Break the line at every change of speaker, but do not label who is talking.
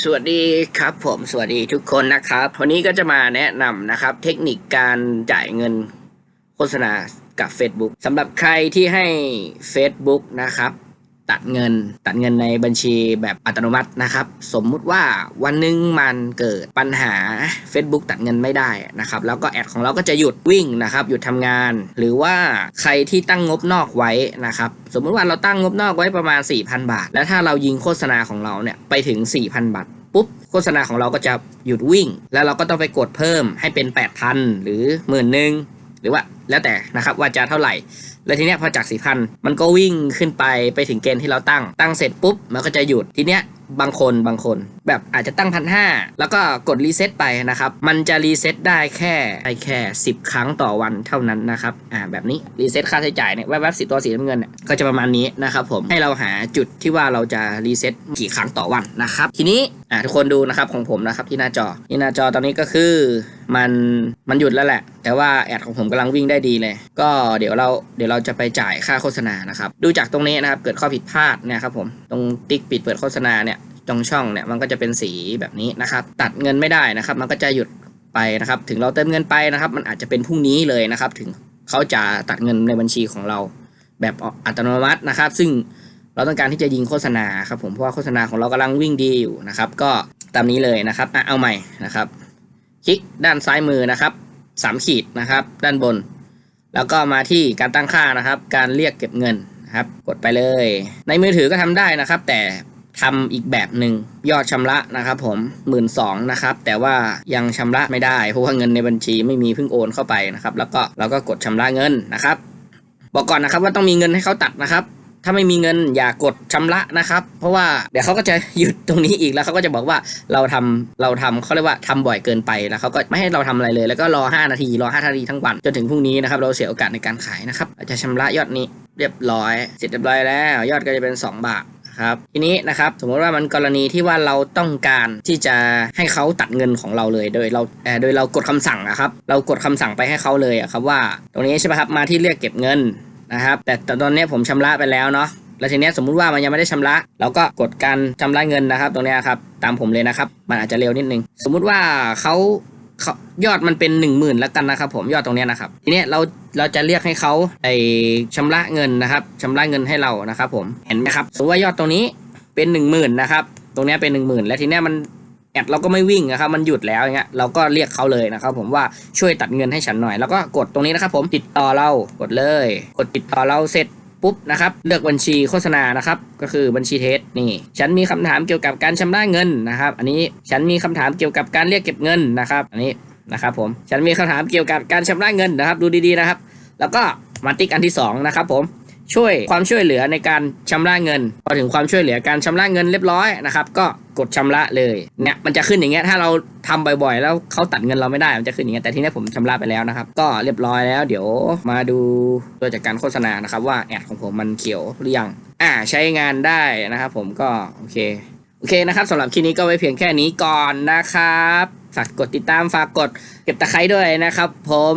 สวัสดีครับผมสวัสดีทุกคนนะครับวันนี้ก็จะมาแนะนำนะครับเทคนิคการจ่ายเงินโฆษณากับ Facebook สำหรับใครที่ให้ Facebook นะครับ ตัดเงิน ตัดเงินในบัญชีแบบอัตโนมัตินะครับ สมมุติว่าวันหนึ่งมันเกิดปัญหา Facebook ตัดเงินไม่ได้นะครับ แล้วก็แอดของเราก็จะหยุดวิ่งนะครับหยุดทำงาน หรือว่าใครที่ตั้งงบนอกไว้นะครับสมมุติว่าเราตั้งงบนอกไว้ประมาณ 4,000 บาท แล้วถ้าเรายิงโฆษณาของเราเนี่ยไปถึง 4,000 บาทปุ๊บโฆษณาของเราก็จะหยุดวิ่ง แล้วเราก็ต้องไปกดเพิ่มให้เป็น 8,000 หรือหมื่นหนึ่งหรือว่าแล้วแต่นะครับว่าจะเท่าไหร่ แล้วทีเนี้ยพอจากสี่พันมันก็วิ่งขึ้นไปไปถึงเกณฑ์ที่เราตั้ง ตั้งเสร็จปุ๊บมันก็จะหยุดทีเนี้ยบางคนบางคนแบบอาจจะตั้งพันห้าแล้วก็กดรีเซ็ตไปนะครับ มันจะรีเซ็ตได้แค่ได้แค่ 10 ครั้งต่อวันเท่านั้นนะครับอ่าแบบนี้รีเซ็ตค่าใช้จ่ายเนี่ยแวบๆสิตัวสีน้ำเงินเนี่ยก็จะประมาณนี้นะครับผมให้เราหาจุดที่ว่าเราจะรีเซ็ตกี่ครั้งต่อวันนะครับ ทีนี้อ่าทุกคนดูนะครับของผมนะครับที่หน้าจอที่หน้าจอตอนนี้ก็คือมันมันหยุดแล้วแหละ แต่ว่าแอดของผมกำลังวิ่งได้ดีเลย ก็เดี๋ยวเราเดี๋ยวเราจะไปจ่ายค่าโฆษณานะครับ ดูจากตรงนี้นะครับเกิดข้อผิดพลาดเนี่ยครับผมตรงติ๊กปิดเปิดโฆษณาเนี่ย ตรงช่องเนี่ยมันก็จะเป็นสีแบบนี้นะครับ ตัดเงินไม่ได้นะครับ มันก็จะหยุดไปนะครับ ถึงเราเติมเงินไปนะครับ มันอาจจะเป็นพรุ่งนี้เลยนะครับ ถึงเขาจะตัดเงินในบัญชีของเราแบบอัตโนมัตินะครับ ซึ่งเราต้องการที่จะยิงโฆษณาครับผมเพราะว่าโฆษณาของเรากำลังวิ่งดีอยู่นะครับ ก็ตามนี้เลยนะครับอะเอาใหม่นะครับ คลิกด้านซ้ายมือนะครับสามขีดนะครับ ด้านบน แล้วก็มาที่การตั้งค่านะครับ การเรียกเก็บเงินนะครับ กดไปเลย ในมือถือก็ทำได้นะครับ แต่ ทำอีกแบบหนึ่งยอดชำระนะครับผมหมื่นสองนะครับแต่ว่ายังชำระไม่ได้เพราะว่าเงินในบัญชีไม่มีเพิ่งโอนเข้าไปนะครับแล้วก็เราก็กดชำระเงินนะครับ บอกก่อนนะครับว่าต้องมีเงินให้เขาตัดนะครับ ถ้าไม่มีเงินอย่ากดชำระนะครับ เพราะว่าเดี๋ยวเขาก็จะหยุดตรงนี้อีกแล้วเขาก็จะบอกว่าเราทำเราทำเขาเรียกว่าทำบ่อยเกินไปแล้วเขาก็ไม่ให้เราทำอะไรเลย แล้วก็รอ 5 นาทีรอ5นาทีทั้งวันจนถึงพรุ่งนี้นะครับเราเสียโอกาสในการขายนะครับจะชำระยอดนี้เรียบร้อย เสร็จเรียบร้อยแล้ว ยอดก็จะเป็น 2 บาท ครับทีนี้นะครับสมมติว่ามันกรณีที่ว่าเราต้องการที่จะให้เขาตัดเงินของเราเลย โดยเราโดยเรากดคำสั่งอะครับเรากดคำสั่งไปให้เขาเลยอะครับว่า ตรงนี้ใช่ไหมครับมาที่เรียกเก็บเงินนะครับแต่ตอนนี้ผมชำระไปแล้วเนาะแล้วทีนี้สมมุติว่ามันยังไม่ได้ชำระเราก็กดการชำระเงินนะครับ ตรงนี้ครับตามผมเลยนะครับ มันอาจจะเร็วนิดนึง สมมุติว่าเขา ยอดมันเป็น 1 0,000แล้วกันนะครับ ผมยอดตรงนี้นะครับ ทีนี้เราเราจะเรียกให้เขาไอชำระเงินนะครับชำระเงินให้เรานะครับ ผมเห็นไหมครับสมมติว่ายอดตรงนี้เป็น 1 0,000นะครับ ตรงนี้เป็น 1 0,000 แล้วทีนี้มันแอดเราก็ไม่วิ่งนะครับ มันหยุดแล้วอย่างเงี้ยเราก็เรียกเขาเลยนะครับ ผมว่าช่วยตัดเงินให้ฉันหน่อย แล้วก็กดตรงนี้นะครับ ผมติดต่อเรากดเลย กดติดต่อเราเสร็จ ปุ๊บนะครับเลือกบัญชีโฆษณานะครับก็คือบัญชีเทสนี่ ฉันมีคำถามเกี่ยวกับการชำระเงินนะครับ อันนี้ฉันมีคำถามเกี่ยวกับการเรียกเก็บเงินนะครับอันนี้นะครับผมฉันมีคำถามเกี่ยวกับการชำระเงินนะครับ ดูดีๆนะครับ แล้วก็มาติ๊กอันที่สองนะครับผมช่วยความช่วยเหลือในการชำระเงิน พอถึงความช่วยเหลือการชำระเงินเรียบร้อยนะครับ ก็ กดชำระเลยเนี่ยมันจะขึ้นอย่างเงี้ยถ้าเราทำบ่อยๆ แล้วเขาตัดเงินเราไม่ได้มันจะขึ้นอย่างเงี้ยแต่ทีนี้ผมชำระไปแล้วนะครับ ก็เรียบร้อยแล้ว เดี๋ยวมาดูตัวจากการโฆษณานะครับ ว่าแอดของผมมันเขียวหรือยังอ่าใช้งานได้นะครับ ผมก็โอเคโอเคนะครับสำหรับคลิปนี้ก็ไว้เพียงแค่นี้ก่อนนะครับ ฝากกดติดตามฝากกดเก็บตะไคร้ด้วยนะครับ ผม